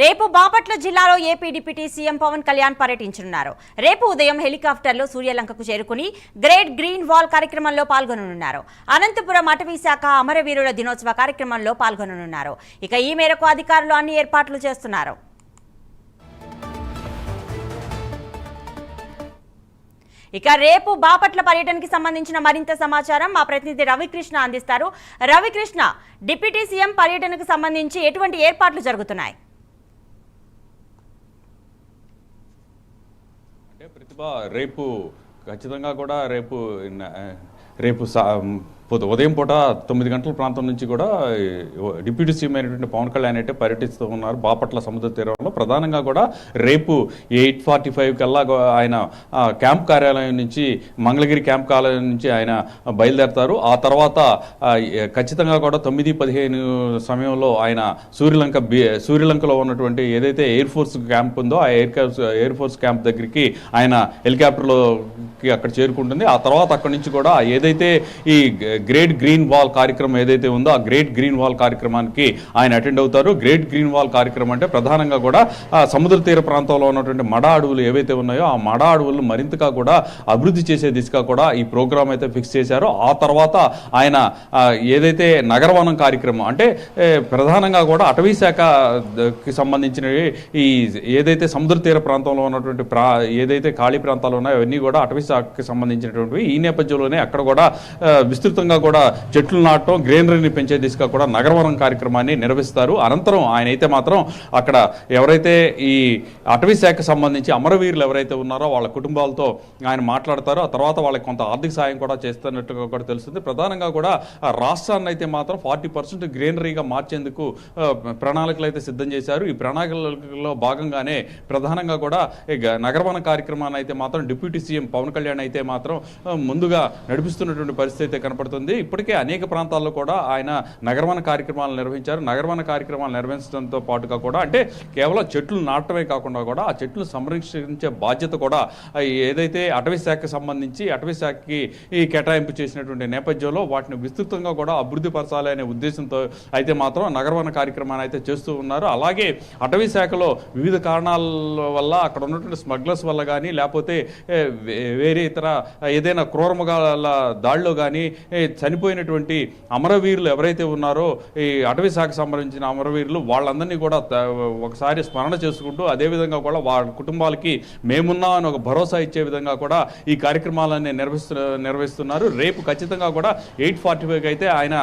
రేపు బాపట్ల జిల్లాలో AP deputy CM Pawan Kalyan పర్యటించనున్నారు. రేపు ఉదయం హెలికాప్టర్లో సూర్యలంకకు చేరుకుని గ్రేట్ గ్రీన్ వాల్ కార్యక్రమంలో పాల్గొననున్నారు. అనంతపురం అటవీ శాఖ అమరవీరుల దినోత్సవ కార్యక్రమంలో పాల్గొననున్నారు. ఇక ఈ మేరకు అధికారులు అన్ని ఏర్పాట్లు చేస్తున్నారు. ఇక రేపు బాపట్ల పర్యటనకి సంబంధించిన మరింత సమాచారం మా ప్రతినిధి రవికృష్ణ అందిస్తారు. రవికృష్ణ డిప్యూటీ సీఎం పర్యటనకు సంబంధించి ఎటువంటి ఏర్పాట్లు జరుగుతున్నాయి? అంటే ప్రతిభ రేపు ఖచ్చితంగా కూడా రేపు రేపు రేపు పోతే ఉదయం పూట తొమ్మిది గంటల ప్రాంతం నుంచి కూడా డిప్యూటీ సీఎం అయినటువంటి పవన్ కళ్యాణ్ అయితే పర్యటిస్తూ ఉన్నారు బాపట్ల సముద్ర తీరంలో. ప్రధానంగా కూడా రేపు ఎయిట్ ఫార్టీ ఫైవ్ కల్లా ఆయన క్యాంప్ కార్యాలయం నుంచి మంగళగిరి క్యాంప్ కార్యాలయం నుంచి ఆయన బయలుదేరతారు. ఆ తర్వాత ఖచ్చితంగా కూడా తొమ్మిది పదిహేను సమయంలో ఆయన సూర్యలంక సూర్యలంకలో ఉన్నటువంటి ఏదైతే ఎయిర్ ఫోర్స్ క్యాంప్ ఉందో ఆ ఎయిర్ ఎయిర్ ఫోర్స్ క్యాంప్ దగ్గరికి ఆయన హెలికాప్టర్లోకి అక్కడ చేరుకుంటుంది. ఆ తర్వాత అక్కడి నుంచి కూడా ఏదైతే ఈ గ్రేట్ గ్రీన్ వాల్ కార్యక్రమం ఏదైతే ఉందో ఆ గ్రేట్ గ్రీన్ వాల్ కార్యక్రమానికి ఆయన అటెండ్ అవుతారు. గ్రేట్ గ్రీన్ వాల్ కార్యక్రమం అంటే ప్రధానంగా కూడా సముద్ర తీర ప్రాంతంలో ఉన్నటువంటి మడ అడవులు ఏవైతే ఉన్నాయో ఆ మడ అడవులను మరింతగా కూడా అభివృద్ధి చేసే దిశగా కూడా ఈ ప్రోగ్రామ్ అయితే ఫిక్స్ చేశారు. ఆ తర్వాత ఆయన ఏదైతే నగరవనం కార్యక్రమం అంటే ప్రధానంగా కూడా అటవీ శాఖకి సంబంధించినవి ఈ ఏదైతే సముద్ర తీర ప్రాంతంలో ఉన్నటువంటి ప్రా ఏదైతే ఖాళీ ప్రాంతాలు ఉన్నాయో అవన్నీ కూడా అటవీ శాఖకి సంబంధించినటువంటివి ఈ నేపథ్యంలోనే అక్కడ కూడా విస్తృత విస్తృతంగా కూడా చెట్లు నాటడం గ్రీనరీని పెంచే దిశగా కూడా నగరవరం కార్యక్రమాన్ని నిర్వహిస్తారు. అనంతరం ఆయన అయితే మాత్రం అక్కడ ఎవరైతే ఈ అటవీ శాఖకు సంబంధించి అమరవీరులు ఎవరైతే ఉన్నారో వాళ్ళ కుటుంబాలతో ఆయన మాట్లాడతారో ఆ తర్వాత వాళ్ళకి కొంత ఆర్థిక సాయం కూడా చేస్తున్నట్టుగా కూడా తెలుస్తుంది. ప్రధానంగా కూడా ఆ రాష్ట్రాన్ని అయితే మాత్రం ఫార్టీ పర్సెంట్ గ్రీనరీగా మార్చేందుకు ప్రణాళికలు అయితే సిద్ధం చేశారు. ఈ ప్రణాళికలో భాగంగానే ప్రధానంగా కూడా నగరవన కార్యక్రమాన్ని అయితే మాత్రం డిప్యూటీ సీఎం పవన్ కళ్యాణ్ అయితే మాత్రం ముందుగా నడిపిస్తున్నటువంటి పరిస్థితి అయితే కనపడుతుంది. ఇప్పటికే అనేక ప్రాంతాల్లో కూడా ఆయన నగరవన కార్యక్రమాలు నిర్వహించారు. నగరవన కార్యక్రమాలు నిర్వహించడంతో పాటుగా కూడా అంటే కేవలం చెట్లు నాటమే కాకుండా కూడా ఆ చెట్లు సంరక్షించే బాధ్యత కూడా ఏదైతే అటవీ శాఖకు సంబంధించి అటవీ శాఖకి ఈ కేటాయింపు చేసినటువంటి నేపథ్యంలో వాటిని విస్తృతంగా కూడా అభివృద్ధి పరచాలి అనే ఉద్దేశంతో అయితే మాత్రం నగరవన కార్యక్రమాన్ని అయితే చేస్తూ ఉన్నారు. అలాగే అటవీ శాఖలో వివిధ కారణాల వల్ల అక్కడ ఉన్నటువంటి స్మగ్లర్స్ వల్ల కానీ లేకపోతే వే- వేరే ఇతర ఏదైనా క్రూరముగాల దాడిలో కానీ చనిపోయినటువంటి అమరవీరులు ఎవరైతే ఉన్నారో ఈ అటవీ శాఖకు సంబంధించిన అమరవీరులు వాళ్ళందరినీ కూడా ఒకసారి స్మరణ చేసుకుంటూ అదేవిధంగా కూడా వాళ్ళ కుటుంబాలకి మేమున్నా అని ఒక భరోసా ఇచ్చే విధంగా కూడా ఈ కార్యక్రమాలన్నీ నిర్వహిస్తు నిర్వహిస్తున్నారు. రేపు ఖచ్చితంగా కూడా ఎయిట్ ఫార్టీ ఫైవ్కి అయితే ఆయన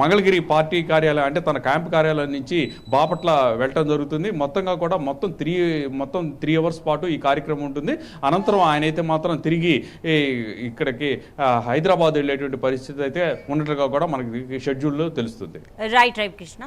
మంగళగిరి పార్టీ కార్యాలయం అంటే తన క్యాంప్ కార్యాలయం నుంచి బాపట్ల వెళ్ళటం జరుగుతుంది. మొత్తంగా కూడా మొత్తం త్రీ మొత్తం త్రీ అవర్స్ పాటు ఈ కార్యక్రమం ఉంటుంది. అనంతరం ఆయన అయితే మాత్రం తిరిగి ఇక్కడికి హైదరాబాద్ వెళ్ళేటువంటి పరిస్థితి పరిస్థితి అయితే ఉన్నట్లుగా కూడా మనకి షెడ్యూల్లో తెలుస్తుంది. Right right Krishna